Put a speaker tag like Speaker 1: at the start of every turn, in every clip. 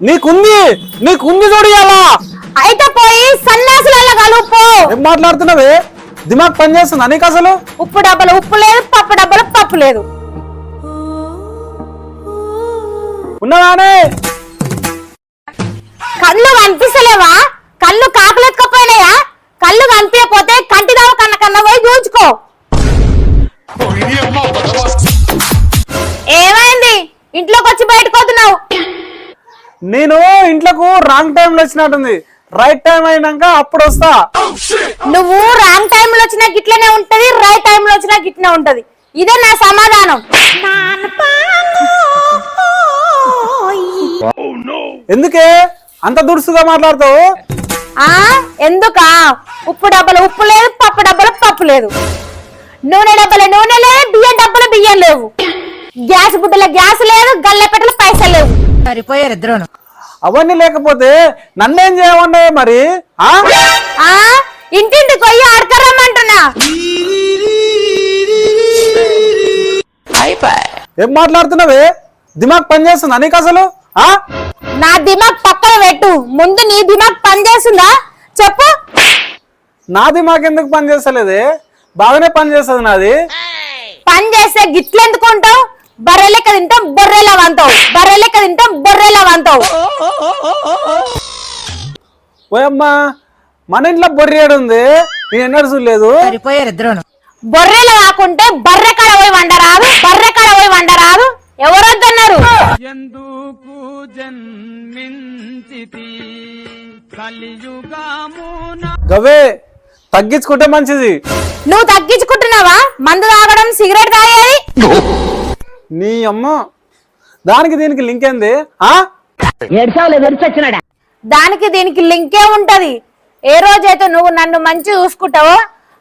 Speaker 1: నీకుంది నీకుంది చూడు ఇలా
Speaker 2: అయితే పోయి సన్యాసులలో కలుపు.
Speaker 1: ఏం మాట్లాడుతున్నావే? దిమాగ్ పని చేస్తుందా నీకు అసలు?
Speaker 2: ఉప్పు డబ్బలు ఉప్పు లేదు పప్పు డబ్బలు పప్పు లేదు.
Speaker 1: ఉన్నదానే
Speaker 2: కళ్ళు కనిపిస్తలేవా? కళ్ళు కాకులెక్కపోయినాయా కళ్ళు కనిపించకపోతే కంటి దావ కన్న కన్న పోయి చూచుకో
Speaker 1: నేను ఇంట్లోకు రాంగ్ టైంలో వచ్చినట్టుంది. రైట్ టైం అయినాక అప్పుడు వస్తా.
Speaker 2: నువ్వు రాంగ్ టైంలో వచ్చినా గిట్లనే ఉంటది రైట్ టైంలో వచ్చినా గిట్లనే ఉంటది. ఇదే నా సమాధానం.
Speaker 1: ఎందుకే? అంత దురుసుగా మాట్లాడతావు?
Speaker 2: ఆ ఎందుకా? ఉప్పు డబ్బలు ఉప్పు లేదు పప్పు డబ్బలు పప్పు లేదు. నూనె డబ్బల నూనె లేదు బియ్యం డబ్బల బియ్యం లేవు. గ్యాస్ బుడ్డల గ్యాస్ లేదు గల్లె పెట్టల పైసలు లేవు
Speaker 3: సరిపోయారు ఇద్దరును.
Speaker 1: అవన్నీ లేకపోతే నన్నేం చేయమండే మరి? ఆ?
Speaker 2: ఆ? ఇంటింటికి పోయి ఆడకరమ్మంటున్నా
Speaker 1: ఏం మాట్లాడుతున్నావే? దిమాగ్ పని చేస్తుందా నీకు అసలు? ఆ?
Speaker 2: నా దిమాగ్ పక్కన పెట్టు. ముందు నీ దిమాగ్ పని చేస్తుందా? చెప్పు.
Speaker 1: నా దిమాగ్ ఎందుకు పని చేస్తలేదే? బాగానే పని చేస్తుంది నాది.
Speaker 2: పని చేస్తే గిట్లెందుకు ఉంటావు బర్రె లెక్క తింటాం బొర్రెలా వంతావు. బర్రె లెక్క తింటాం బొర్రెలా వంతావు.
Speaker 1: ఓయమ్మా మన ఇంట్లో బొర్రేడు ఉంది? నేను ఎన్నడూ చూడలేదు.
Speaker 3: సరిపోయారు ఇద్దరును.
Speaker 2: బొర్రెలు కాకుంటే బర్రె కాడ పోయి వండరాదు బర్రె కాడ పోయి వండరాదు. ఎవరొద్దన్నారు?
Speaker 4: ఎందుకు జన్మించితి? కలియుగమున
Speaker 1: గవే తగ్గించుకుంటే మంచిది.
Speaker 2: నువ్వు తగ్గించుకుంటున్నావా? మందు తాగడం సిగరెట్ తాగేది?
Speaker 1: నీ అమ్మ దానికి దీనికి లింక్ ఏంది? ఆ?
Speaker 2: దానికి దీనికి లింకే ఉంటది. ఏ రోజైతే నువ్వు నన్ను మంచి చూసుకుంటావో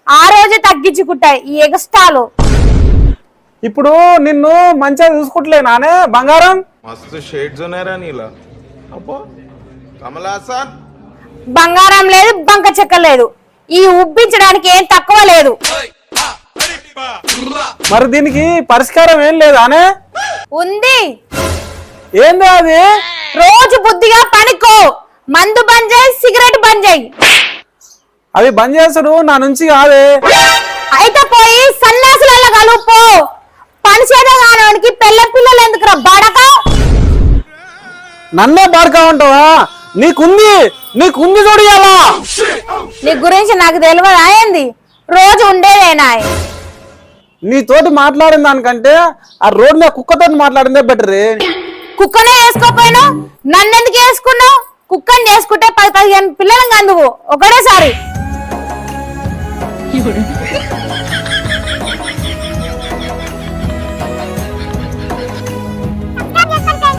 Speaker 2: ఆ రోజే తగ్గించుకుంటాయి ఈ ఎగస్టాలు.
Speaker 1: ఇప్పుడు నిన్ను మంచిగా చూసుకుంటలే నానే బంగారం.
Speaker 5: మస్తు షేడ్స్
Speaker 2: బంగారం లేదు బంక చెక్క లేదు. ఈ ఉబ్బించడానికి ఏం తక్కువ లేదు.
Speaker 1: మరి దీనికి పరిష్కారం ఏం లేదానే
Speaker 2: ఉంది.
Speaker 1: ఏంది అది?
Speaker 2: రోజు బుద్ధిగా పనికో మందు బంద్ చేయి సిగరెట్ బంద్ చేయి.
Speaker 1: అవి బంద్ చేస్తాడు నా నుంచి కాదే.
Speaker 2: అయితే పోయి సన్యాసులలో కలుపు. పని చేత కానోనికి పెళ్ళ పిల్లలు ఎందుకురా బడక?
Speaker 1: నన్నే బాడుకా ఉంటావా నీకుంది నీకుంది చూడు
Speaker 2: నీ గురించి నాకు తెలియదు అయింది రోజు ఉండేదేనా
Speaker 1: నీతోటి మాట్లాడిన దానికంటే ఆ రోడ్ మీద కుక్కతో మాట్లాడిందే బెటర్
Speaker 2: కుక్కనే వేసుకోపోయినావు? నన్ను ఎందుకు వేసుకున్నావు? కుక్కని చేసుకుంటే పది పదిహేను పిల్లలు అందువు ఒకటేసారి.